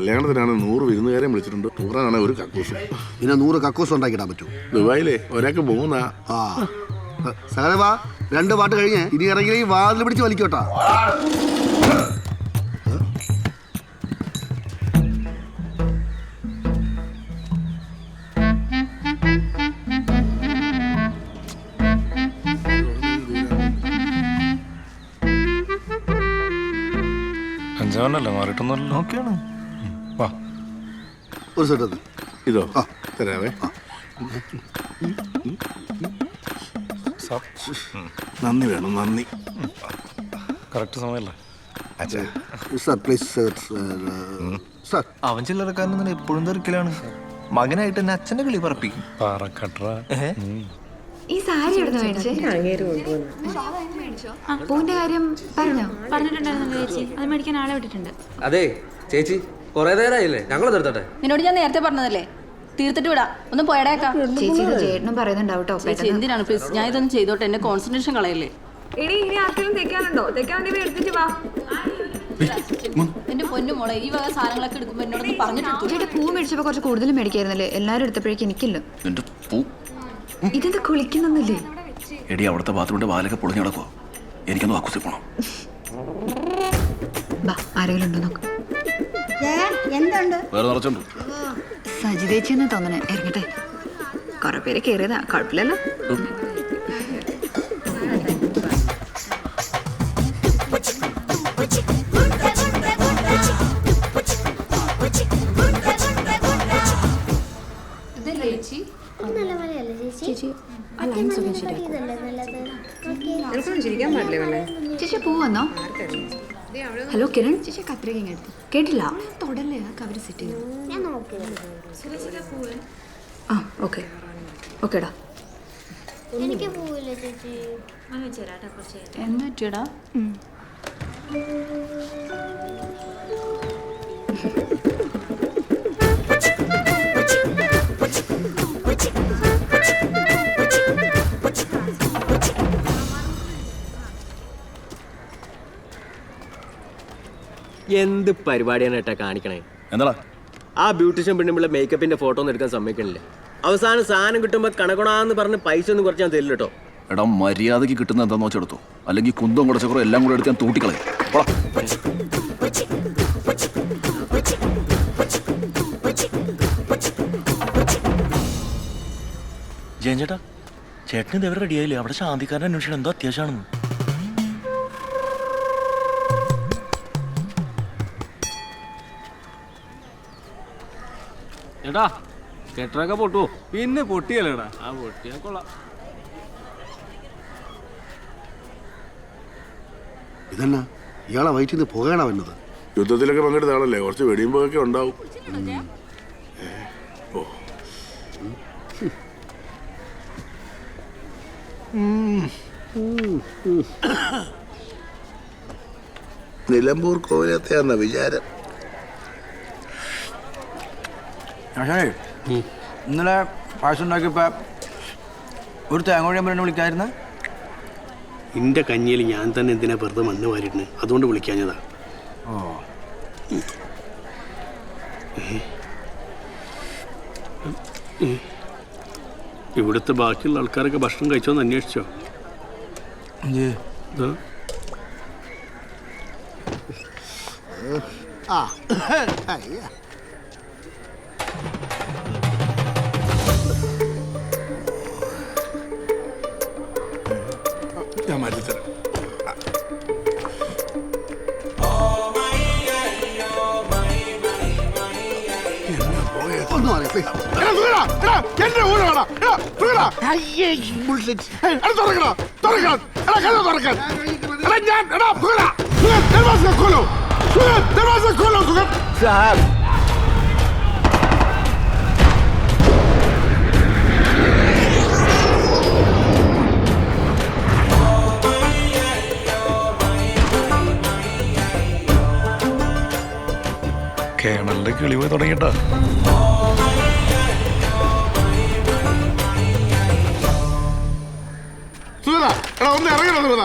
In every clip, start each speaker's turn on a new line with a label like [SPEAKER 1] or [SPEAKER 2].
[SPEAKER 1] കല്യാണത്തിനാണ് നൂറ് വിരുന്നുകാരെ വിളിച്ചിട്ടുണ്ട്. നൂറാണ് ഒരു കക്കൂസും.
[SPEAKER 2] പിന്നെ നൂറ് കക്കൂസ് ഉണ്ടാക്കിയിടാൻ പറ്റും.
[SPEAKER 1] ദുബായിലേ ഒരാൾക്ക് മൂന്നാ
[SPEAKER 2] ആ. സഹദേവ വാ രണ്ട് പാട്ട് കഴിഞ്ഞ് ഇനി ഇറങ്ങി ഈ വാതിൽ പിടിച്ച് വലിക്കോട്ടാ.
[SPEAKER 3] അഞ്ചാവനല്ലേ മാറിയിട്ടൊന്നും ഓക്കെയാണ്. വാ
[SPEAKER 2] ഒരു സെറ്റ്
[SPEAKER 1] ഇതോ.
[SPEAKER 2] ആ.
[SPEAKER 1] തരാവേ. നന്ദി വേണം നന്ദി.
[SPEAKER 3] കറക്റ്റ് സമയമല്ലേ?
[SPEAKER 2] സാർ പ്ലീസ് സാർ
[SPEAKER 4] അവൻ ചില്ലറക്കാരൻ എപ്പോഴും തെറിക്കലാണ് മകനായിട്ട് എന്നെ അച്ഛന്റെ കിളി പറപ്പിക്കും.
[SPEAKER 5] ഈ സാരി എവിടുന്ന് മേടിച്ചേ? ആ, പൂവിന്റെ കാര്യം പറഞ്ഞോ?
[SPEAKER 6] പറഞ്ഞിട്ടുണ്ടായിരുന്നു ചേച്ചി. അത് മേടിക്കാൻ ആളെ വിട്ടിട്ടുണ്ട്.
[SPEAKER 7] അതെ ചേച്ചി. കുറെ നേരായില്ലേ? ഞങ്ങൾ തീർത്തട്ടെ
[SPEAKER 8] നിന്നോട് ഞാൻ നേരത്തെ പറഞ്ഞതല്ലേ? തീർത്തിട്ട് വിടാ. ഒന്ന് പോയടേക്കാം
[SPEAKER 5] ചേച്ചി ചേട്ടനും പറയുന്നുണ്ടാവും കേട്ടോ.
[SPEAKER 8] ചേച്ചി എന്തിനാണ് പ്ലീസ് ഞാൻ ഇതൊന്നും ചെയ്തോട്ടെ. എന്റെ കോൺസെൻട്രേഷൻ കളയല്ലേ?
[SPEAKER 9] ഇനി ഇനി ആർക്കെങ്കിലും തെക്കാനുണ്ടോ? തെക്കാൻ വേണ്ടി എടുത്തിട്ട് വാ.
[SPEAKER 8] എന്റെ പൊന്നു മോളെ ഈ വക സാധനങ്ങളൊക്കെ എടുക്കുമ്പോ എന്നോടൊന്ന് പറഞ്ഞിട്ട്
[SPEAKER 5] പൂ മേടിച്ചപ്പോ കുറച്ച് കൂടുതൽ മേടിക്കായിരുന്നല്ലേ? എല്ലാരും എടുത്തപ്പോഴേക്ക് എനിക്കില്ല. ഇതെന്താ കുളിക്കുന്നൊന്നുമില്ലേ?
[SPEAKER 10] എടി അവിടുത്തെ ബാത്റൂമിന്റെ വാലൊക്കെ പൊളിഞ്ഞു കിടക്കുവോ. എനിക്കൊന്ന് കക്കൂസിൽ പോണം.
[SPEAKER 5] ആരെങ്കിലും ഉണ്ടോ നോക്ക്.
[SPEAKER 10] വേറെ നിറച്ചുണ്ട്?
[SPEAKER 5] സജിതേച്ചി എന്ന് തോന്നണേ. ഇറങ്ങട്ടെ. കുറെ പേര് കയറിയതാ കുഴപ്പമില്ലല്ലോ ചേച്ചി? പോവെന്നോ വന്നോ? ഹലോ കിരൺ ചേച്ചി കത്രിക കേട്ടില്ല. തുടല്ലേ ആ കവർ സെറ്റ് ചെയ്തു. ആ ഓക്കെ ഓക്കേടാ
[SPEAKER 11] എനിക്ക് പോവില്ല ചേച്ചി?
[SPEAKER 8] എന്ന്
[SPEAKER 7] എന്ത് പരിപാടിയാണ് ഏട്ടാ കാണിക്കണേ?
[SPEAKER 10] എന്താ
[SPEAKER 7] ആ ബ്യൂട്ടീഷ്യൻ പെണ്ണുമ്പിള്ള മേക്കപ്പിന്റെ ഫോട്ടോ ഒന്നും എടുക്കാൻ സമ്മതിക്കണില്ല? അവസാനം സാധനം കിട്ടുമ്പോൾ കണക്കണാന്ന് പറഞ്ഞ് പൈസ ഒന്നും കുറച്ച് ഞാൻ തരില്ല കേട്ടോ.
[SPEAKER 10] എടാ മര്യാദയ്ക്ക് കിട്ടുന്ന എന്താന്ന് വെച്ചെടുത്തു അല്ലെങ്കിൽ കുന്തം കുടച്ചക്കുറോ എല്ലാം കൂടെ എടുക്കാൻ ഞാൻ തൂട്ടിക്കളയും. പോടാ.
[SPEAKER 4] ജയൻ ചേട്ടാ ചേട്ടന് ഇതേവരെ റെഡിയായില്ലേ അവിടെ ശാന്തിക്കാരൻ അന്വേഷണം എന്തോ അത്യാവശ്യമാണെന്ന്.
[SPEAKER 7] ഏട്ടാ കെട്ടറൊക്കെ പൊട്ടുവോ? പിന്നെ പൊട്ടിയല്ലേടാ. ആ പൊട്ടിയാ കൊള്ളാം.
[SPEAKER 2] ഇതെന്നാ? ഇയാളെ വയറ്റിൽ നിന്ന് പുകയാണോ വന്നത്
[SPEAKER 1] യുദ്ധത്തിലൊക്കെ പങ്കെടുത്ത ആളല്ലേ? കുറച്ച് വെടിയുമ്പോഴൊക്കെ ഉണ്ടാവും. ഓ. നിലമ്പൂർ കോവിലത്തെയാന്ന വിചാരം.
[SPEAKER 4] ഇന്നലെ പായസം ഉണ്ടാക്കിയപ്പോ ഒരു തേങ്ങോഴി പറഞ്ഞു വിളിക്കായിരുന്നു.
[SPEAKER 12] എന്റെ കഞ്ഞിയിൽ ഞാൻ തന്നെ എന്തിനാ വെറുതെ മണ്ണ് വാരിട്ടു അതുകൊണ്ട് വിളിക്കാഞ്ഞതാ. ഓ. ഇവിടുത്തെ ബാക്കിയുള്ള ആൾക്കാരൊക്കെ ഭക്ഷണം കഴിച്ചോന്ന് അന്വേഷിച്ചോ.
[SPEAKER 2] ആ.
[SPEAKER 1] സുഹൃത്ത്.
[SPEAKER 3] കേണലിന്റെ കിളി പോയി തുടങ്ങിട്ടാ
[SPEAKER 1] എടാ, ഒന്ന് ഇറങ്ങണം,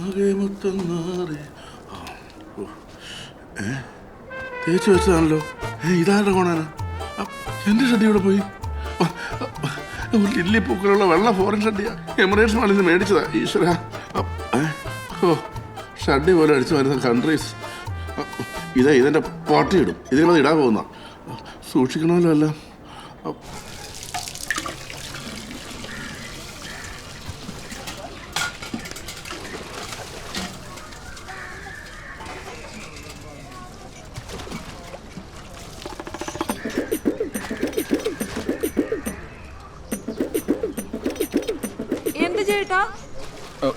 [SPEAKER 1] ആകെ മൊത്തം നാറി ഏ? വെച്ചതാണല്ലോ. ഇതാരുടെ കോണാണ്? എന്റെ ഷഡ്ഡി ഇവിടെ പോയി? ഒരു ലില്ലി പൂക്കളുള്ള വെള്ള ഫോറിൻ ഷഡ്ഡിയാ എമിറേറ്റ്സ് മാളിൽ നിന്ന് മേടിച്ചതാ ഈശ്വര. ഷഡി പോലെ അടിച്ചു വരുന്ന കൺട്രീസ് ഇതാ ഇതെന്റെ പാർട്ടി ഇടും. ഇതിന് മതി ഇടാൻ പോകുന്ന സൂക്ഷിക്കണമല്ലോ എല്ലാം ആ,
[SPEAKER 13] എന്ത് ചേട്ടാ
[SPEAKER 10] ഏ, ഒ-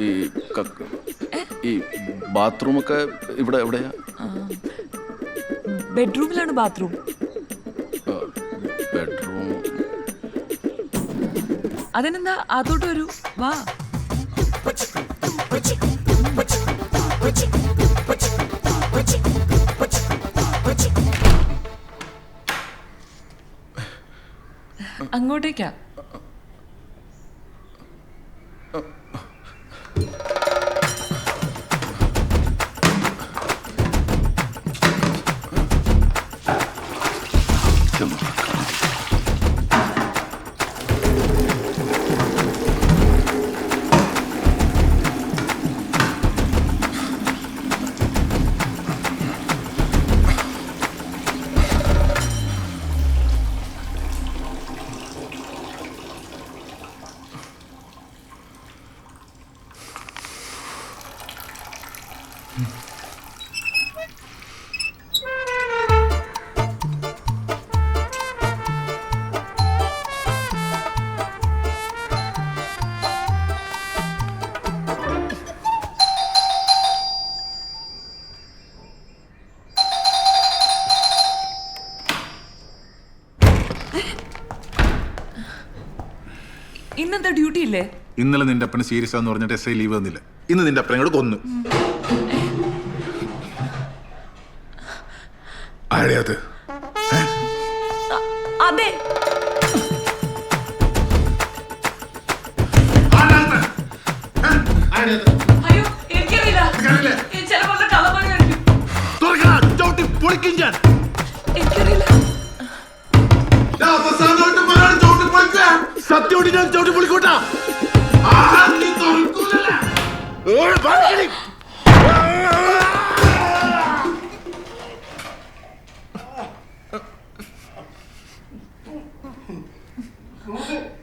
[SPEAKER 10] ഈ ഈ ഈ ബാത്റൂമൊക്കെ ഇവിടെ എവിടെയാ?
[SPEAKER 13] ബെഡ്റൂമിലാണ് ബാത്റൂം.
[SPEAKER 10] ബെഡ്റൂം.
[SPEAKER 13] അതിനെന്താ? അതോട്ട് വരൂ. വാ. അങ്ങോട്ടേക്കാ.
[SPEAKER 4] ഇന്നലെ നിന്റെ അപ്പന് സീരിയസ് ആന്ന് പറഞ്ഞിട്ട് എസ് ഐ ലീവ് തന്നില്ല. ഇന്ന് നിന്റെ അപ്പനെ കൂടെ കൊന്നു. അത്?
[SPEAKER 13] അതെ. അയ്യോ എനിക്കറിയില്ല. ചിലപ്പോ കള്ളപ്പണിയായിരിക്കും എനിക്കറിയില്ല.
[SPEAKER 1] സത്യോടി ഞാൻ ചവിട്ടി പൊളിക്കൂട്ടാ.
[SPEAKER 14] Move it.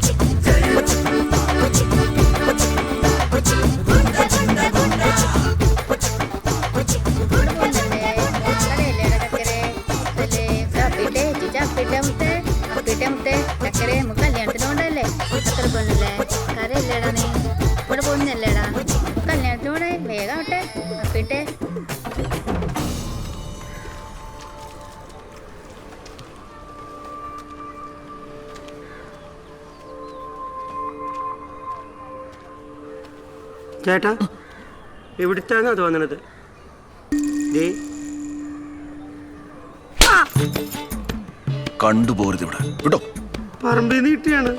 [SPEAKER 14] What you
[SPEAKER 7] ചേട്ടാ എവിടുത്താന്നാ തോന്നണത് ദേ.
[SPEAKER 10] കണ്ടുപോരുത് ഇവിടെ. വിട്ടോ.
[SPEAKER 15] പറമ്പിൽ നീട്ടിയാണ്